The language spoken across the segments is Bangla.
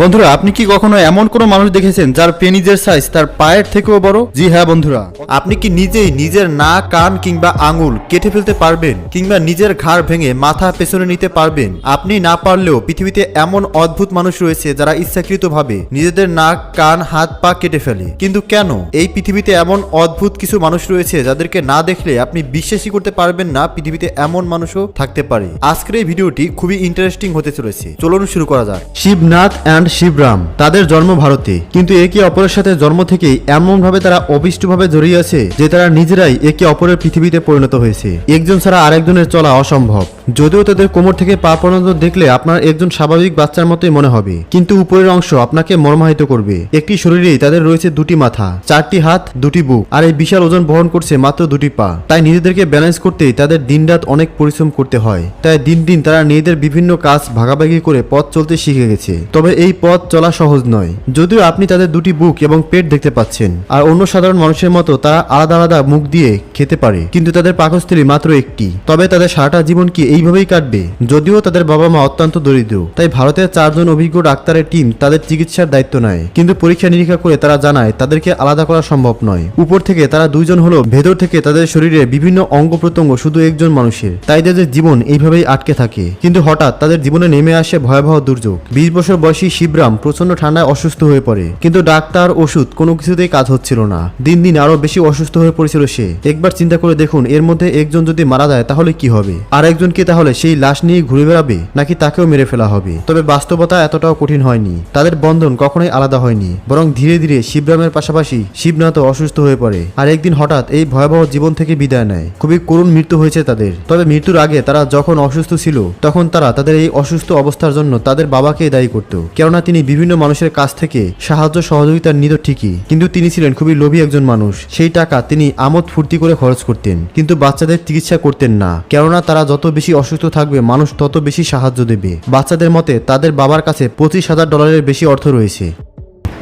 বন্ধুরা, আপনি কি কখনো এমন কোনো মানুষ দেখেছেন যার পেনিজের সাইজ তার পায়ের থেকেও বড়? জি হ্যাঁ বন্ধুরা। আপনি কি নিজেই নিজের নাক, কান কিংবা আঙুল কেটে ফেলতে পারবেন কিংবা নিজের ঘাড় ভেঙে মাথা পেছনে নিতে পারবেন? আপনি না পারলেও পৃথিবীতে এমন অদ্ভুত মানুষ রয়েছে যারা ইচ্ছাকৃতভাবে নিজেদের নাক, কান, হাত, পা কেটে ফেলে। কিন্তু কেন? এই পৃথিবীতে এমন অদ্ভুত কিছু মানুষ রয়েছে যাদেরকে না দেখলে আপনি বিশ্বাসই করতে পারবেন না পৃথিবীতে এমন মানুষও থাকতে পারে। আজকের এই ভিডিওটি খুবই ইন্টারেস্টিং হতে চলেছে। চলুন শুরু করা যাক। শিবনাথ অ্যান্ড শিবরাম, তাদের জন্ম ভারতে। কিন্তু একে অপরের সাথে জন্ম থেকেই এমন ভাবে তারা অবিষ্টভাবে জড়িয়ে আছে যে তারা নিজেরাই একে অপরের পৃথিবীতে পরিণত হয়েছে। একজন ছাড়া আরেকজনের চলা অসম্ভব। যদিও তাদের কোমর থেকে পা পর্যন্ত দেখলে আপনার একজন স্বাভাবিক বাচ্চার মতোই মনে হবে। কিন্তু উপরের অংশ আপনাকে মর্মাহিত করবে। একটি শরীরেই তাদের রয়েছে দুটি মাথা, চারটি হাত, দুটি বুক, আর এই বিশাল ওজন বহন করছে মাত্র দুটি পা। তাই নিজেদেরকে ব্যালেন্স করতেই তাদের দিনরাত অনেক পরিশ্রম করতে হয়। তাই দিন দিন তারা নিজেদের বিভিন্ন কাজ ভাগাভাগি করে পথ চলতে শিখে গেছে। তবে এই পথ চলা সহজ নয়। যদিও আপনি তাদের দুটি বুক এবং পেট দেখতে পাচ্ছেন, আর অন্য সাধারণ মানুষের মতো তারা আলাদা আলাদা মুখ দিয়ে খেতে পারে, কিন্তু তাদের পাকস্থলী মাত্র একটি। তবে তাদের সারাটা জীবন কি এইভাবেই কাটবে। যদিও তাদের বাবা মা অত্যন্ত দরিদ্র, তাই ভারতের চারজন অভিজ্ঞ ডাক্তারের টিম তাদের চিকিৎসার দায়িত্ব নেয়। কিন্তু পরীক্ষা নিরীক্ষা করে তারা জানায়, তাদেরকে আলাদা করা সম্ভব নয়। উপর থেকে তারা দুইজন হলো ভেতর থেকে তাদের শরীরে বিভিন্ন অঙ্গ প্রত্যঙ্গ শুধু একজন মানুষের। তাই তাদের জীবন এইভাবেই আটকে থাকে। কিন্তু হঠাৎ তাদের জীবনে নেমে আসে ভয়াবহ দুর্যোগ। বিশ বছর বয়সী শিবরাম প্রচণ্ড ঠান্ডায় অসুস্থ হয়ে পড়ে। কিন্তু ডাক্তার ওষুধ কোনো কিছুতেই কাজ হচ্ছিল না। দিন দিন আরও বেশি অসুস্থ হয়ে পড়েছিল সে। একবার চিন্তা করে দেখুন, এর মধ্যে একজন যদি মারা যায় তাহলে কি হবে? আর একজনকে তাহলে সেই লাশ নিয়ে ঘুরে বেড়াবে, নাকি তাকেও মেরে ফেলা হবে? তবে বাস্তবতা এতটাও কঠিন হয়নি। তাদের বন্ধন কখনোই আলাদা হয়নি, বরং ধীরে ধীরে শিবরামের পাশাপাশি শিবনাথও অসুস্থ হয়ে পড়ে। আর একদিন হঠাৎ এই ভয়াবহ জীবন থেকে বিদায় নেয়। খুবই করুণ মৃত্যু হয়েছে তাদের। তবে মৃত্যুর আগে তারা যখন অসুস্থ ছিল, তখন তারা তাদের এই অসুস্থ অবস্থার জন্য তাদের বাবাকে দায়ী করত। কেননা তিনি বিভিন্ন মানুষের কাছ থেকে সাহায্য সহযোগিতা নিত ঠিকই। কিন্তু তিনি ছিলেন খুবই লোভী একজন মানুষ। সেই টাকা তিনি আমোদ ফুর্তি করে খরচ করতেন। কিন্তু বাচ্চাদের চিকিৎসা করতেন না। কেননা তারা যত বেশি অসুস্থ থাকবে, মানুষ তত বেশি সাহায্য দেবে। বাচ্চাদের মতে, তাদের বাবার কাছে পঁচিশ হাজার ডলারের বেশি অর্থ রয়েছে।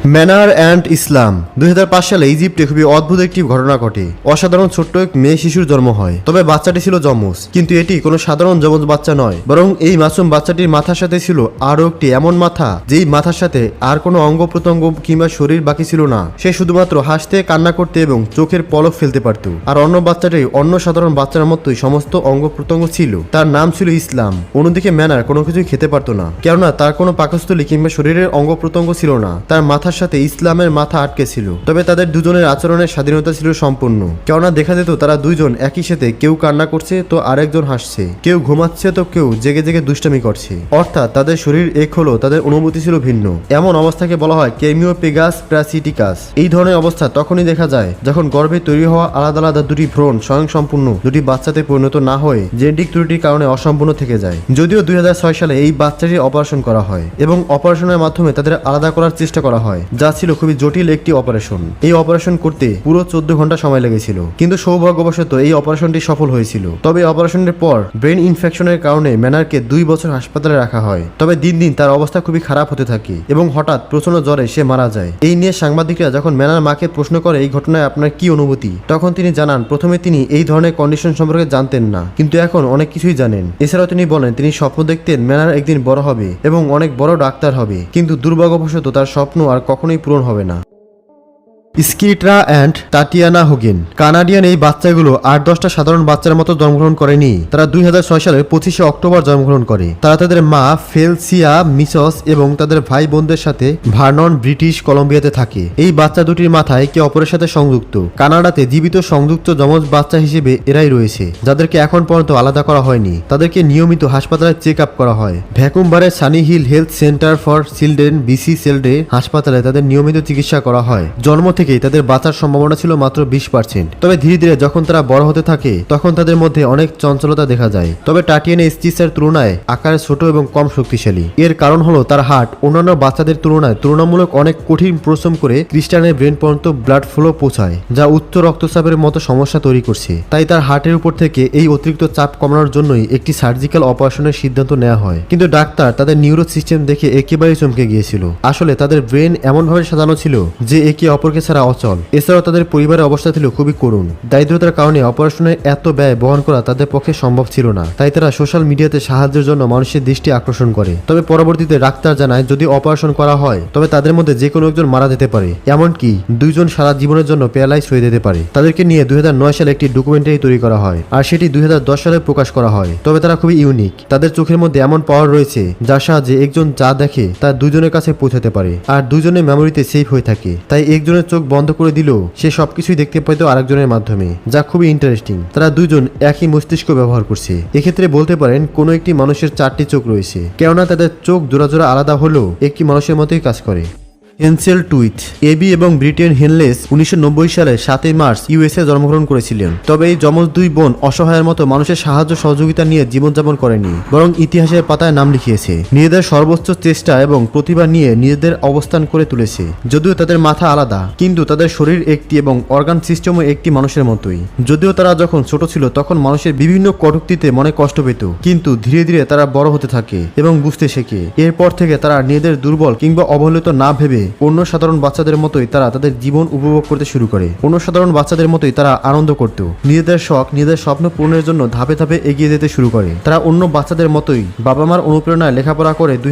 Manar and Islam. দুই হাজার পাঁচ সালে ইজিপ্টে খুবই অদ্ভুত একটি ঘটনা ঘটে। অসাধারণ ছোট্ট এক মেয়ে শিশুর জন্ম হয়। তবে বাচ্চাটি ছিল যমজ কিন্তু এটি কোনো সাধারণ যমজ বাচ্চা নয়। বরং এই মাসুম বাচ্চাটির মাথার সাথে ছিল আরও একটি এমন মাথা, যেই মাথার সাথে আর কোনো অঙ্গ প্রত্যঙ্গ কিংবা শরীর বাকি ছিল না। সে শুধুমাত্র হাসতে, কান্না করতে এবং চোখের পলক ফেলতে পারত। আর অন্য বাচ্চাটি অন্য সাধারণ বাচ্চার মতোই সমস্ত অঙ্গ প্রত্যঙ্গ ছিল। তার নাম ছিল ইসলাম। অন্যদিকে ম্যানার কোনো কিছুই খেতে পারতো না। কেননা তার কোনো পাকস্থলী কিংবা শরীরের অঙ্গ প্রত্যঙ্গ ছিল না। তার মাথার সাথে ইসলামের মাথা আটকে ছিল। তবে তাদের দুজনের আচরণের স্বাধীনতা ছিল সম্পূর্ণ। কেননা দেখা যেত তারা দুইজন একই সাথে কেউ কান্না করছে তো আরেকজন হাসছে। কেউ ঘুমাচ্ছে তো কেউ জেগে জেগে দুষ্টামি করছে। অর্থাৎ তাদের শরীর এক হলো তাদের অনুভূতি ছিল ভিন্ন। এমন অবস্থাকে বলা হয় কেমিও পেগাস প্রাসিটিকাস। এই ধরনের অবস্থা তখনই দেখা যায় যখন গর্ভে তৈরি হওয়া আলাদা আলাদা দুটি ভ্রণ স্বয়ং সম্পূর্ণ দুটি বাচ্চাতে পরিণত না হয়ে জেনেটিক ত্রুটির কারণে অসম্পূর্ণ থেকে যায়। যদিও দুই হাজার ছয় সালে এই বাচ্চাটির অপারেশন করা হয় এবং অপারেশনের মাধ্যমে তাদের আলাদা করার চেষ্টা করা হয়। যা ছিল খুবই জটিল একটি অপারেশন। এই অপারেশন করতে পুরো চোদ্দ ঘণ্টা সময় লেগেছিল, কিন্তু সৌভাগ্যবশত এই অপারেশনটি সফল হয়েছিল। তবে অপারেশনের পর ব্রেন ইনফেকশনের কারণে ম্যানারকে দুই বছর হাসপাতালে রাখা হয়। তবে দিন দিন তার অবস্থা খুবই খারাপ হতে থাকে এবং হঠাৎ প্রচণ্ড জ্বরে সে মারা যায়। এই নিয়ে সাংবাদিকরা যখন ম্যানার মাকে প্রশ্ন করে এই ঘটনায় আপনার কি অনুভূতি, তখন তিনি জানান, প্রথমে তিনি এই ধরনের কন্ডিশন সম্পর্কে জানতেন না, কিন্তু এখন অনেক কিছুই জানেন। এছাড়াও তিনি বলেন, তিনি স্বপ্ন দেখতেন ম্যানার একদিন বড় হবে এবং অনেক বড় ডাক্তার হবে, কিন্তু দুর্ভাগ্যবশত তার স্বপ্ন আর কখনোই পূরণ হবে না। স্কিট্রা অ্যান্ড তাটিয়ানা হোগেন। কানাডিয়ান এই বাচ্চাগুলো আট দশটা সাধারণ বাচ্চার মতো জন্মগ্রহণ করেনি। তারা দুই হাজার ছয় সালের পঁচিশে অক্টোবর জন্মগ্রহণ করে। তারা তাদের মা ফেলসিয়া মিসস এবং তাদের ভাই বোনদের সাথে ভার্নন, ব্রিটিশ কলম্বিয়াতে থাকে। এই বাচ্চা দুটির মাথায় একে অপরের সাথে সংযুক্ত। কানাডাতে জীবিত সংযুক্ত যমজ বাচ্চা হিসেবে এরাই রয়েছে, যাদেরকে এখন পর্যন্ত আলাদা করা হয়নি। তাদেরকে নিয়মিত হাসপাতালে চেক আপ করা হয়। ভ্যাকুমবারের Sunny Hill health centre for children, BC সেলডে হাসপাতালে তাদের নিয়মিত চিকিৎসা করা হয়। জন্ম থেকেই তাদের বাঁচার সম্ভাবনা ছিল মাত্র বিশ পার্সেন্ট। তবে ধীরে ধীরে যখন তারা বড় হতে থাকে, তখন তাদের মধ্যে অনেক চঞ্চলতা দেখা যায়। তবে টাটিয়ানে স্টিসের তুলনায় আকারে ছোট এবং কম শক্তিশালী। এর কারণ হলো তার হার্ট। অন্যান্য বাচ্চাদের তুলনায় তুলনামূলক অনেক কঠিন পরিশ্রম করে ক্রিস্টানের ব্রেন পর্যন্ত ব্লাড ফ্লো পৌঁছায়, যা উচ্চ রক্তচাপের মতো সমস্যা তৈরি করছে। তাই তার হার্টের উপর থেকে এই অতিরিক্ত চাপ কমানোর জন্যই একটি সার্জিক্যাল অপারেশনের সিদ্ধান্ত নেওয়া হয়। কিন্তু ডাক্তার তাদের নিউরো সিস্টেম দেখে একেবারেই চমকে গিয়েছিল। আসলে তাদের ব্রেন এমনভাবে সাজানো ছিল যে একে অপরকে ছাড়া অচল। এছাড়াও তাদের পরিবারের অবস্থা ছিল খুবই করুণ। দারিদ্রতার কারণে অপারেশনের এত ব্যয় বহন করা তাদের পক্ষে সম্ভব ছিল না। তাই তারা সোশ্যাল মিডিয়াতে সাহায্যের জন্য মানুষের দৃষ্টি আকর্ষণ করে। তবে পরবর্তীতে ডাক্তার জানায়, যদি অপারেশন করা হয়, তবে তাদের মধ্যে যে কোনো একজন মারা যেতে পারে। এমনকি দুইজন সারা জীবনের জন্য প্যারালাইজ হয়ে যেতে পারে। তাদেরকে নিয়ে দুই হাজার নয় সালে একটি ডকুমেন্টারি তৈরি করা হয় আর সেটি দুই হাজার দশ সালে প্রকাশ করা হয়। তবে তারা খুবই ইউনিক। তাদের চোখের মধ্যে এমন পাওয়ার রয়েছে, যার সাহায্যে একজন যা দেখে তা দুজনের কাছে পৌঁছাতে পারে। আর দুজনের মেমোরিতে সেভ হয়ে থাকে। তাই একজনের চোখ বন্ধ করে দিলেও সে সবকিছুই দেখতে পেত আরেকজনের মাধ্যমে, যা খুবই ইন্টারেস্টিং তারা দুজন একই মস্তিষ্ক ব্যবহার করছে। এক্ষেত্রে বলতে পারেন, কোনো একটি মানুষের চারটি চোখ রয়েছে। কেননা তাদের চোখ জোড়া জোড়া আলাদা হলেও একটি মানুষের মতোই কাজ করে। হেনসেল টুইথ এবি এবং ব্রিটেন হেনলেস উনিশশো নব্বই সালে সাতই মার্চ ইউএসএ জন্মগ্রহণ করেছিলেন। তবে এই যমজ দুই বোন অসহায়ের মতো মানুষের সাহায্য সহযোগিতা নিয়ে জীবনযাপন করেনি, বরং ইতিহাসের পাতায় নাম লিখিয়েছে। নিজেদের সর্বোচ্চ চেষ্টা এবং প্রতিভা নিয়ে নিজেদের অবস্থান করে তুলেছে, যদিও তাদের মাথা আলাদা, কিন্তু তাদের শরীর একটি এবং অর্গান সিস্টেমও একটি মানুষের মতোই। যদিও তারা যখন ছোট ছিল, তখন মানুষের বিভিন্ন কটুক্তিতে মনে কষ্ট পেত, কিন্তু ধীরে ধীরে তারা বড় হতে থাকে এবং বুঝতে শেখে। এরপর থেকে তারা নিজেদের দুর্বল কিংবা অবহেলিত না ভেবে অন্য সাধারণ বাচ্চাদের মতোই তারা তাদের জীবন উপভোগ করতে শুরু করে। অন্য সাধারণ বাচ্চাদের মতোই তারা আনন্দ করত নিজেদের শখ, নিজেদের স্বপ্ন পূরণের জন্য ধাপে ধাপে এগিয়ে যেতে শুরু করে। তারা অন্য বাচ্চাদের মতোই বাবা মার অনুপ্রেরণায় লেখাপড়া করে দুই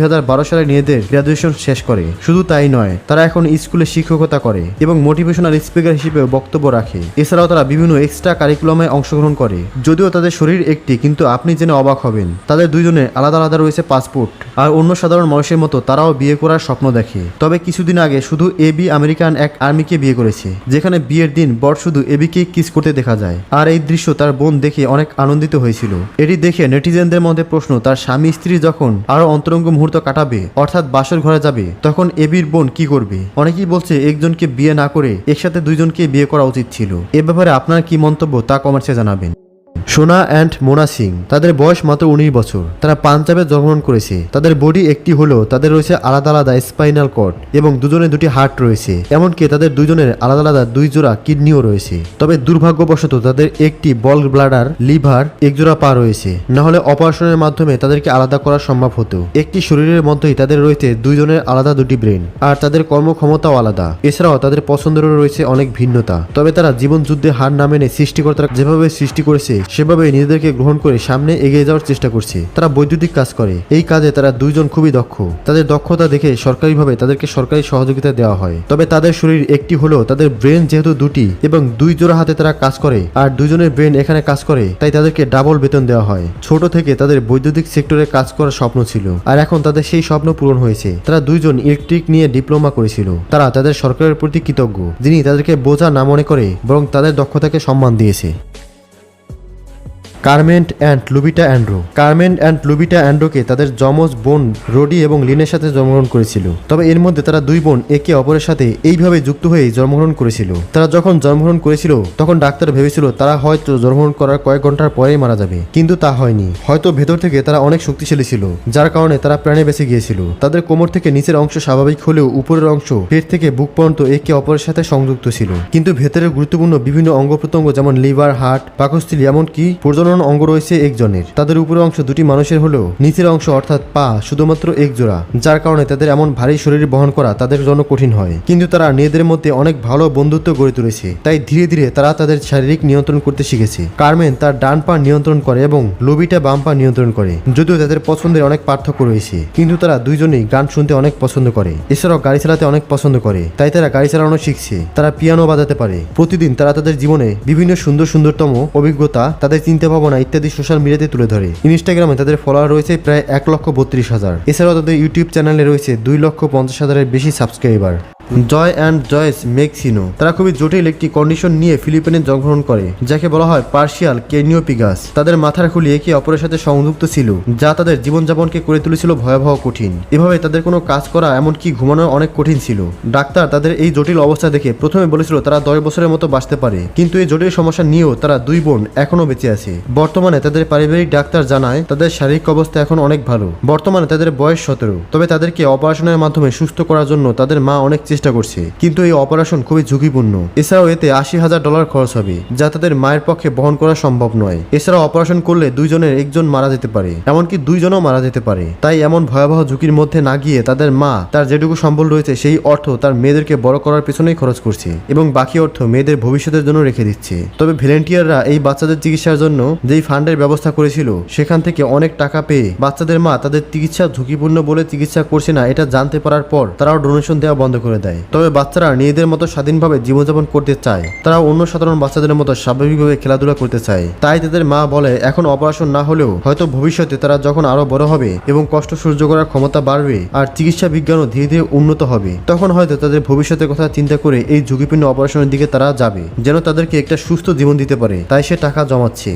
সালে নিজেদের গ্রাজুয়েশন শেষ করে। শুধু তাই নয়, তারা এখন স্কুলে শিক্ষকতা করে এবং মোটিভেশনাল স্পিকার হিসেবে বক্তব্য রাখে। এছাড়াও তারা বিভিন্ন এক্সট্রা কারিকুলামে অংশগ্রহণ করে। যদিও তাদের শরীর একটি, কিন্তু আপনি জেনে অবাক হবেন। তাদের দুইজনের আলাদা আলাদা রয়েছে পাসপোর্ট। আর অন্য সাধারণ মানুষের মতো তারাও বিয়ে করার স্বপ্ন দেখে। তবে কিছুদিন আগে শুধু এবি আমেরিকান এক আর্মিকে বিয়ে করেছে, যেখানে বিয়ের দিন বর শুধু এবিকে কিস করতে দেখা যায়। আর এই দৃশ্য তার বোন দেখে অনেক আনন্দিত হয়েছিল। এটি দেখে নেটিজেনদের মধ্যে প্রশ্ন, তার স্বামী স্ত্রী যখন আরও অন্তরঙ্গ মুহূর্ত কাটাবে, অর্থাৎ বাসর ঘরে যাবে, তখন এবির বোন কি করবে? অনেকেই বলছে একজনকে বিয়ে না করে একসাথে দুইজনকে বিয়ে করা উচিত ছিল। এ ব্যাপারে আপনার কি মন্তব্য তা কমেন্টসে জানাবেন। সোনা অ্যান্ড মোনা সিং, তাদের বয়স মাত্র উনিশ বছর। তারা পাঞ্জাবে জন্মগ্রহণ করেছে। তাদের বডি একটি হলেও তাদের রয়েছে আলাদা আলাদা স্পাইনাল কর্ড এবং দুজনের দুটি হার্ট রয়েছে। এমনকি তাদের দুজনের আলাদা আলাদা দুই জোড়া কিডনিও রয়েছে। তবে দুর্ভাগ্যবশত তাদের একটি বল ব্লাডার, লিভার, এক জোড়া পা রয়েছে। না হলে অপারেশনের মাধ্যমে তাদেরকে আলাদা করা সম্ভব হতো। একটি শরীরের মধ্যেই তাদের রয়েছে দুইজনের আলাদা দুটি ব্রেন। আর তাদের কর্মক্ষমতাও আলাদা। এছাড়াও তাদের পছন্দেরও রয়েছে অনেক ভিন্নতা। তবে তারা জীবন যুদ্ধে হার না মেনে সৃষ্টিকর্তারা যেভাবে সৃষ্টি করেছে সেভাবে নিজেদেরকে গ্রহণ করে সামনে এগিয়ে যাওয়ার চেষ্টা করছে। তারা বৈদ্যুতিক কাজ করে। এই কাজে তারা দুইজন খুবই দক্ষ। তাদের দক্ষতা দেখে সরকারিভাবে তাদেরকে সরকারি সহযোগিতা দেওয়া হয়। তবে তাদের শরীর একটি হলো তাদের ব্রেন যেহেতু দুটি এবং দুই জোড়া হাতে তারা কাজ করে আর দুজনের ব্রেন এখানে কাজ করে, তাই তাদেরকে ডাবল বেতন দেওয়া হয়। ছোট থেকে তাদের বৈদ্যুতিক সেক্টরে কাজ করার স্বপ্ন ছিল। আর এখন তাদের সেই স্বপ্ন পূরণ হয়েছে। তারা দুইজন ইলেকট্রিক নিয়ে ডিপ্লোমা করেছিল। তারা তাদের সরকারের প্রতি কৃতজ্ঞ, যিনি তাদেরকে বোঝা না মনে করে বরং তাদের দক্ষতাকে সম্মান দিয়েছে। Carmen and Lupita Andrade. Carmen and Lupita অ্যান্ড্রোকে তাদের যমজ বোন রোডি এবং লিনের সাথে জন্মগ্রহণ করেছিল। তবে এর মধ্যে তারা দুই বোন একে অপরের সাথে এইভাবে যুক্ত হয়ে জন্মগ্রহণ করেছিল। তারা যখন জন্মগ্রহণ করেছিল, তখন ডাক্তার ভেবেছিল তারা হয়তো জন্মগ্রহণ করার কয়েক ঘণ্টার পরেই মারা যাবে। কিন্তু তা হয়নি। হয়তো ভেতর থেকে তারা অনেক শক্তিশালী ছিল, যার কারণে তারা প্রাণে বেঁচে গিয়েছিল। তাদের কোমর থেকে নিচের অংশ স্বাভাবিক হলেও উপরের অংশ পেট থেকে বুক পর্যন্ত একে অপরের সাথে সংযুক্ত ছিল। কিন্তু ভেতরের গুরুত্বপূর্ণ বিভিন্ন অঙ্গ প্রত্যঙ্গ যেমন লিভার, হার্ট, পাকস্থলী, এমনকি প্রজনন অঙ্গ রয়েছে একজনের। তাদের উপরের অংশ দুটি মানুষের হলেও নিচের অংশ অর্থাৎ পা শুধুমাত্র এক জোড়া, যার কারণে তাদের এমন ভারী শরীর বহন করা তাদের জন্য কঠিন হয়। কিন্তু তারা নিজেদের মধ্যে অনেক ভালো বন্ধুত্ব গড়ে তুলেছে, তাই ধীরে ধীরে তারা তাদের শারীরিক নিয়ন্ত্রণ করতে শিখেছে। কার্মেন তার ডান পা নিয়ন্ত্রণ করে এবং লোবিটা বাম পা নিয়ন্ত্রণ করে, যদিও তাদের পছন্দের অনেক পার্থক্য রয়েছে। কিন্তু তারা দুইজনেই গান শুনতে অনেক পছন্দ করে, এছাড়াও গাড়ি চালাতে অনেক পছন্দ করে, তাই তারা গাড়ি চালানো শিখছে। তারা পিয়ানো বাজাতে পারে। প্রতিদিন তারা তাদের জীবনে বিভিন্ন সুন্দর সুন্দরতম অভিজ্ঞতা তাদের চিন্তা ভাবনা ইত্যাদি সোশ্যাল মিডিয়াতে তুলে ধরে। ইনস্টাগ্রামে তাদের ফলোয়ার রয়েছে প্রায় এক লক্ষ বত্রিশ হাজার। এছাড়াও তাদের ইউটিউব চ্যানেলে রয়েছে দুই লক্ষ পঞ্চাশ হাজারের বেশি সাবস্ক্রাইবার। জয় অ্যান্ড জয়েস মেক্সিনো। তারা খুবই জটিল একটি কন্ডিশন নিয়ে ফিলিপিনে জন্মগ্রহণ করে, যাকে বলা হয় পার্সিয়াল কেনিওপিগাস। তাদের মাথার খুলি একে অপরের সাথে সংযুক্ত ছিল, যা তাদের জীবনযাপনকে করে তুলেছিল ভয়াবহ কঠিন। এভাবে তাদের কোনো কাজ করা এমনকি ঘুমানো অনেক কঠিন ছিল। ডাক্তার তাদের এই জটিল অবস্থা দেখে প্রথমে বলেছিল তারা দশ বছরের মতো বাঁচতে পারে, কিন্তু এই জটিল সমস্যা নিয়েও তারা দুই বোন এখনও বেঁচে আছে। বর্তমানে তাদের পারিবারিক ডাক্তার জানায়, তাদের শারীরিক অবস্থা এখন অনেক ভালো। বর্তমানে তাদের বয়স সতেরো, তবে তাদেরকে অপারেশনের মাধ্যমে সুস্থ করার জন্য তাদের মা অনেক চেষ্টা চেষ্টা করছে। কিন্তু এই অপারেশন খুবই ঝুঁকিপূর্ণ। এছাড়াও এতে আশি হাজার ডলার খরচ হবে, যা তাদের মায়ের পক্ষে বহন করা সম্ভব নয়। এছাড়াও অপারেশন করলে দুইজনের একজন মারা যেতে পারে, এমনকি দুইজনও মারা যেতে পারে। তাই এমন ভয়াবহ ঝুঁকির মধ্যে না গিয়ে তাদের মা, তার যেটুকু সম্বল রয়েছে, সেই অর্থ তার মেয়েদেরকে বড় করার পেছনেই খরচ করছে এবং বাকি অর্থ মেয়েদের ভবিষ্যতের জন্য রেখে দিচ্ছে। তবে ভলেন্টিয়াররা এই বাচ্চাদের চিকিৎসার জন্য যেই ফান্ডের ব্যবস্থা করেছিল, সেখান থেকে অনেক টাকা পেয়ে বাচ্চাদের মা তাদের চিকিৎসা ঝুঁকিপূর্ণ বলে চিকিৎসা করছে না, এটা জানতে পারার পর তারাও ডোনেশন দেওয়া বন্ধ করে দেয়। তবে বাচ্চারা নিজেদের মতো স্বাধীনভাবে জীবনযাপন করতে চায়। তারা অন্য সাধারণ বাচ্চাদের মতো স্বাভাবিকভাবে খেলাধুলা করতে চায়। তাই তাদের মা বলে, এখন অপারেশন না হলেও হয়তো ভবিষ্যতে তারা যখন আরও বড় হবে এবং কষ্ট সহ্য করার ক্ষমতা বাড়বে আর চিকিৎসা বিজ্ঞানও ধীরে ধীরে উন্নত হবে, তখন হয়তো তাদের ভবিষ্যতের কথা চিন্তা করে এই ঝুঁকিপূর্ণ অপারেশনের দিকে তারা যাবে, যেন তাদেরকে একটা সুস্থ জীবন দিতে পারে। তাই সে টাকা জমাচ্ছে।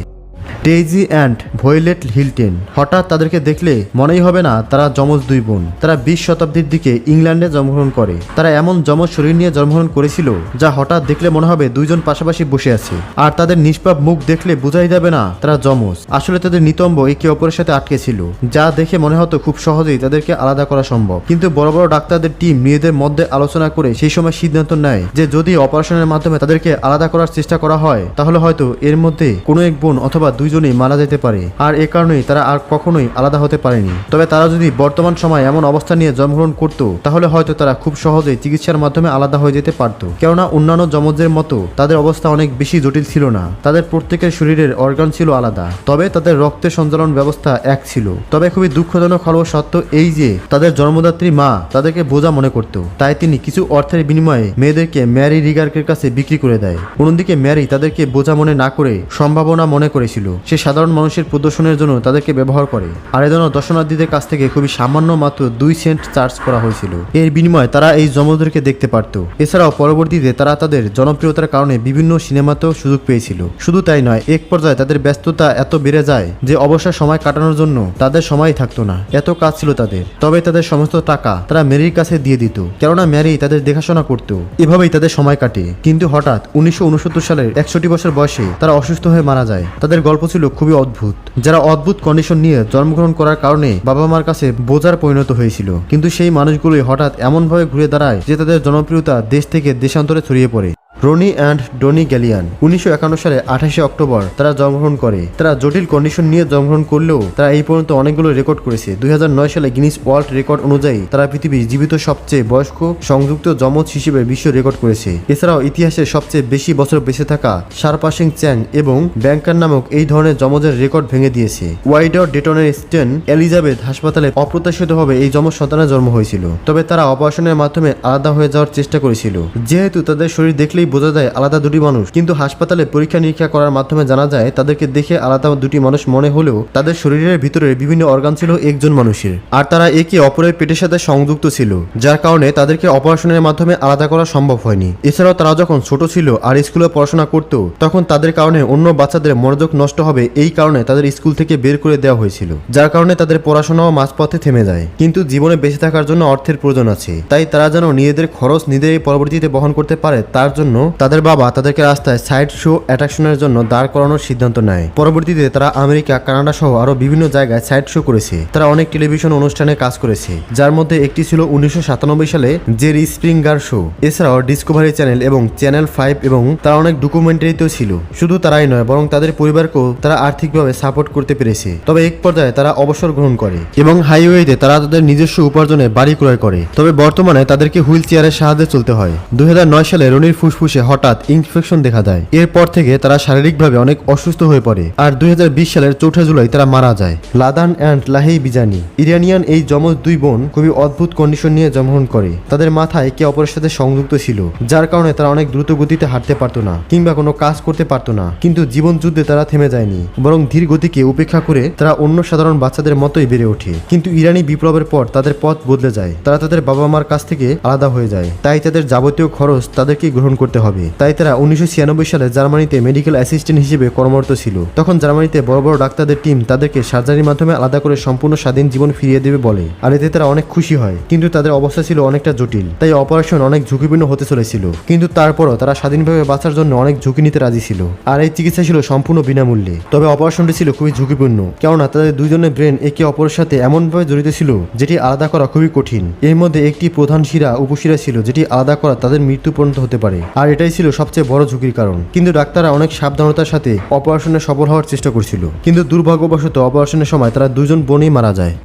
ডেইজি অ্যান্ড ভয়েলেট হিলটেন হঠাৎ তাদেরকে দেখলে মনেই হবে না, তারা যমজ দুই বোন। তারা বিশ শতাব্দীর দিকে ইংল্যান্ডে জন্মগ্রহণ করে। তারা এমন যমজ শরীর নিয়ে জন্মগ্রহণ করেছিল, যা হঠাৎ দেখলে মনে হবে দুইজন পাশাপাশি বসে আছে। আর তাদের নিষ্পাপ মুখ দেখলে বোঝাই যাবে না, তারা যমজ। আসলে তাদের নিতম্ব একে অপরের সাথে আটকে ছিল। যা দেখে মনে হতো খুব সহজেই তাদেরকে আলাদা করা সম্ভব। কিন্তু বড় বড় ডাক্তারদের টিম নিজেদের মধ্যে আলোচনা করে সেই সময় সিদ্ধান্ত নেয় যে যদি অপারেশনের মাধ্যমে তাদেরকে আলাদা করার চেষ্টা করা হয়, তাহলে হয়তো এর মধ্যে কোনো এক বোন অথবা দুইজনই মারা যেতে পারে। আর এ কারণেই তারা আর কখনোই আলাদা হতে পারেনি। তবে তারা যদি বর্তমান সময় এমন অবস্থা নিয়ে জন্মগ্রহণ করত, তাহলে হয়তো তারা খুব সহজেই চিকিৎসার মাধ্যমে আলাদা হয়ে যেতে পারত। কেননা অন্যান্য যমজের মতো তাদের অবস্থা অনেক বেশি জটিল ছিল না। তাদের প্রত্যেকের শরীরের অর্গান ছিল আলাদা। তবে তাদের রক্তের সঞ্চালন ব্যবস্থা এক ছিল। তবে খুবই দুঃখজনক হলো সত্য এই যে তাদের জন্মদাত্রী মা তাদেরকে বোঝা মনে করত। তাই তিনি কিছু অর্থের বিনিময়ে মেয়েদেরকে ম্যারি রিগার্কের কাছে বিক্রি করে দেয়। অন্যদিকে ম্যারি তাদেরকে বোঝা মনে না করে সম্ভাবনা মনে করেছিল। সে সাধারণ মানুষের প্রদর্শনের জন্য তাদেরকে ব্যবহার করে। আর এজন্য দর্শনার্থীদের কাছ থেকে খুবই সামান্য মাত্র দুই সেন্ট চার্জ করা হয়েছিল। এর বিনিময়ে তারা এই যমজদেরকে দেখতে পারত। এছাড়াও পরবর্তীতে তারা তাদের জনপ্রিয়তার কারণে বিভিন্ন সিনেমাতেও সুযোগ পেয়েছিল। শুধু তাই নয়, এক পর্যায়ে তাদের ব্যস্ততা এত বেড়ে যায় যে অবসর সময় কাটানোর জন্য তাদের সময় থাকতো না। এত কাজ ছিল তাদের। তবে তাদের সমস্ত টাকা তারা ম্যারির কাছে দিয়ে দিত। কেননা ম্যারি তাদের দেখাশোনা করত। এভাবেই তাদের সময় কাটে। কিন্তু হঠাৎ উনিশশো উনসত্তর সালের একষট্টি বছর বয়সে তারা অসুস্থ হয়ে মারা যায়। তাদের গল্প ছিল খুবই অদ্ভুত। যারা অদ্ভুত কন্ডিশন নিয়ে জন্মগ্রহণ করার কারণে বাবা মার কাছে বোঝার পরিণত হয়েছিল। কিন্তু সেই মানুষগুলোই হঠাৎ এমনভাবে ঘুরে দাঁড়ায় যে তাদের জনপ্রিয়তা দেশ থেকে দেশান্তরে ছড়িয়ে পড়ে। Ronnie and Donnie Galyon. উনিশশো একান্ন সালে আঠাশে অক্টোবর তারা জন্মগ্রহণ করে। তারা জটিল কন্ডিশন নিয়ে জন্মগ্রহণ করলেও তারা এই পর্যন্ত অনেকগুলো রেকর্ড করেছে। দুই সালে গিনিস ওয়ার্ল্ড রেকর্ড অনুযায়ী তারা পৃথিবীর জীবিত সবচেয়ে বয়স্ক, সংযুক্ত যমজ হিসেবে বিশ্ব রেকর্ড করেছে। এছাড়াও ইতিহাসে সবচেয়ে বেশি বছর বেঁচে থাকা শারপাসিং চ্যাং এবং ব্যাংকার নামক এই ধরনের যমজের রেকর্ড ভেঙে দিয়েছে। ওয়াইডর ডেটনের স্টেন এলিজাবেথ হাসপাতালে অপ্রত্যাশিতভাবে এই যমজ সন্তানের জন্ম হয়েছিল। তবে তারা অপারেশনের মাধ্যমে আলাদা হয়ে যাওয়ার চেষ্টা করেছিল। যেহেতু তাদের শরীর দেখলেই বোঝা যায় আলাদা দুটি মানুষ। কিন্তু হাসপাতালে পরীক্ষা নিরীক্ষা করার মাধ্যমে জানা যায়, তাদেরকে দেখে আলাদা দুটি মানুষ মনে হলেও তাদের শরীরের ভিতরে বিভিন্ন অর্গান ছিল একজন মানুষের। আর তারা একে অপরের পেটের সাথে সংযুক্ত ছিল, যার কারণে তাদেরকে অপারেশনের মাধ্যমে আলাদা করা সম্ভব হয়নি। এছাড়াও তারা যখন ছোট ছিল আর স্কুলে পড়াশোনা করত, তখন তাদের কারণে অন্য বাচ্চাদের মনোযোগ নষ্ট হবে এই কারণে তাদের স্কুল থেকে বের করে দেওয়া হয়েছিল, যার কারণে তাদের পড়াশোনাও মাঝপথে থেমে যায়। কিন্তু জীবনে বেঁচে থাকার জন্য অর্থের প্রয়োজন আছে, তাই তারা যেন নিজেদের খরচ নিজেরাই পরবর্তীতে বহন করতে পারে, তার জন্য তাদের বাবা তাদেরকে রাস্তায় সাইড শো অ্যাট্রাকশনের জন্য দাঁড় করানোর সিদ্ধান্ত নেয়। পরবর্তীতে তারা আমেরিকা, কানাডা সহ আরও বিভিন্ন জায়গায় সাইড শো করেছে। তারা অনেক টেলিভিশন অনুষ্ঠানে কাজ করেছে, যার মধ্যে একটি ছিল উনিশশো সাতানব্বই সালে জেরি স্প্রিঙ্গার শো। এছাড়াও ডিসকভারি চ্যানেল এবং চ্যানেল ফাইভ এবং তারা অনেক ডকুমেন্টারিতেও ছিল। শুধু তারাই নয়, বরং তাদের পরিবারকেও তারা আর্থিকভাবে সাপোর্ট করতে পেরেছে। তবে এক পর্যায়ে তারা অবসর গ্রহণ করে এবং হাইওয়েতে তারা তাদের নিজস্ব উপার্জনে বাড়ি ক্রয় করে। তবে বর্তমানে তাদেরকে হুইল চেয়ারের সাহায্যে চলতে হয়। দু হাজার নয় সালে রনির ফুসফুসে হঠাৎ ইনফেকশন দেখা দেয়। এরপর থেকে তারা শারীরিকভাবে অনেক অসুস্থ হয়ে পড়ে। আর দুই সালের চৌঠা জুলাই তারা মারা যায়। লাদান অ্যান্ড লাহেই বিজানি। ইরানিয়ান এই যমজ দুই বোন খুবই অদ্ভুত কন্ডিশন নিয়ে জন্মগ্রহণ করে। তাদের মাথায় একে অপরের সাথে সংযুক্ত ছিল, যার কারণে তারা অনেক দ্রুত গতিতে হাঁটতে পারতো না, কিংবা কোনো কাজ করতে পারতো না। কিন্তু জীবন যুদ্ধে তারা থেমে যায়নি, বরং ধীর গতিকে উপেক্ষা করে তারা অন্য সাধারণ বাচ্চাদের মতোই বেড়ে ওঠে। কিন্তু ইরানি বিপ্লবের পর তাদের পথ বদলে যায়। তারা তাদের বাবা মার কাছ থেকে আলাদা হয়ে যায়। তাই তাদের যাবতীয় খরচ তাদেরকে গ্রহণ করতে করতে হবে। তাই তারা উনিশশো ছিয়ানব্বই সালে জার্মানিতে মেডিকেল অ্যাসিস্ট্যান্ট হিসেবে কর্মরত ছিল। তখন জার্মানিতে বড় বড় ডাক্তারদের টিম তাদেরকে সার্জারির মাধ্যমে আলাদা করে সম্পূর্ণ স্বাধীন জীবন ফিরিয়ে দেবে বলে। আর এতে তারা অনেক খুশি হয়। কিন্তু তাদের অবস্থা ছিল অনেকটা জটিল। তাই অপারেশন অনেক ঝুঁকিপূর্ণ হতে চলেছিল। কিন্তু তারপরও তারা স্বাধীনভাবে বাঁচার জন্য অনেক ঝুঁকি নিতে রাজি ছিল। আর এই চিকিৎসা ছিল সম্পূর্ণ বিনামূল্যে। তবে অপারেশনটি ছিল খুবই ঝুঁকিপূর্ণ। কেননা তাদের দুইজনের ব্রেন একে অপরের সাথে এমনভাবে জড়িত ছিল যেটি আলাদা করা খুবই কঠিন। এর মধ্যে একটি প্রধান শিরা উপশিরা ছিল যেটি আলাদা করা তাদের মৃত্যু পর্যন্ত হতে পারে। আর এটাই ছিল সবচেয়ে বড় ঝুঁকির কারণ। কিন্তু ডাক্তাররা অনেক সাবধানতার সাথে অপারেশনে সফল হওয়ার চেষ্টা করছিল। কিন্তু দুর্ভাগ্যবশত অপারেশনের সময় তারা দুজন বোনই মারা যায়।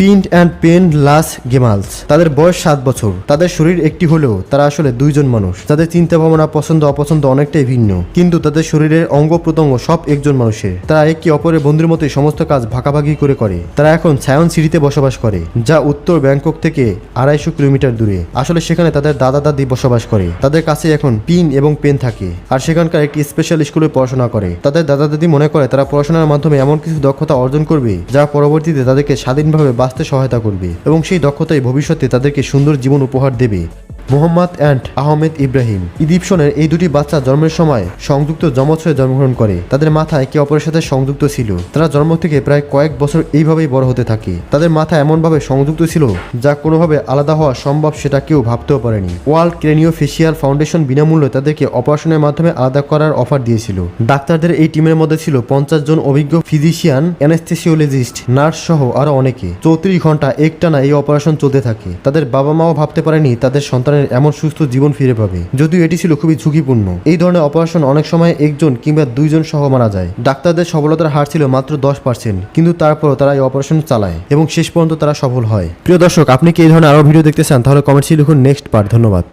পিন্ট অ্যান্ড পেন লাস গেমালস। তাদের বয়স সাত বছর। তাদের শরীর একটি হলেও তারা আসলে দুইজন মানুষ। তাদের চিন্তা ভাবনা পছন্দ অপছন্দ অনেকটাই ভিন্ন। কিন্তু তাদের শরীরের অঙ্গ প্রত্যঙ্গ সব একজন মানুষের। তারা একে অপরের বন্ধুর মতোই সমস্ত কাজ ভাগাভাগি করে করে। তারা এখন ছায়ন সিটিতে বসবাস করে, যা উত্তর ব্যাংকক থেকে আড়াইশো কিলোমিটার দূরে। আসলে সেখানে তাদের দাদা দাদি বসবাস করে। তাদের কাছে এখন পিন এবং পেন থাকে। আর সেখানকার একটি স্পেশাল স্কুলে পড়াশোনা করে। তাদের দাদা দাদি মনে করে তারা পড়াশোনার মাধ্যমে এমন কিছু দক্ষতা অর্জন করবে, যা পরবর্তীতে তাদেরকে স্বাধীনভাবে বাঁচতে সহায়তা করবে এবং সেই দক্ষতাই ভবিষ্যতে তাদেরকে সুন্দর জীবন উপহার দেবে। Mohammed and Ahmed Ibrahim. ইদিপশনের এই দুটি বাচ্চা জন্মের সময় সংযুক্ত যমজ হয়ে জন্মগ্রহণ করে। তাদের মাথায় একে অপরের সাথে সংযুক্ত ছিল। তারা জন্ম থেকে প্রায় কয়েক বছর এইভাবেই বড় হতে থাকে। তাদের মাথা এমনভাবে সংযুক্ত ছিল যা কোনোভাবে আলাদা হওয়া সম্ভব সেটা কেউ ভাবতেও পারেনি। ওয়ার্ল্ড ক্রেনিও ফেসিয়াল ফাউন্ডেশন বিনামূল্যে তাদেরকে অপারেশনের মাধ্যমে আলাদা করার অফার দিয়েছিল। ডাক্তারদের এই টিমের মধ্যে ছিল পঞ্চাশ জন অভিজ্ঞ ফিজিশিয়ান, অ্যানেস্থেসিওলজিস্ট, নার্স সহ আরও অনেকে। চৌত্রিশ ঘণ্টা একটানা এই অপারেশন চলতে থাকে। তাদের বাবা মাও ভাবতে পারেনি তাদের সন্তানের এমন সুস্থ জীবন ফিরে পাবে। যদিও এটি ছিল খুবই ঝুঁকিপূর্ণ। এই ধরনের অপারেশন অনেক সময় একজন কিংবা দুইজন সহ মারা যায়। ডাক্তারদের সফলতার হার ছিল মাত্র দশ পার্সেন্ট কিন্তু তারপরও তারা এই অপারেশন চালায় এবং শেষ পর্যন্ত তারা সফল হয়। প্রিয় দর্শক, আপনি কি এই ধরনের আরও ভিডিও দেখতে চান? তাহলে কমেন্টসে লিখুন নেক্সট পার্ট ধন্যবাদ।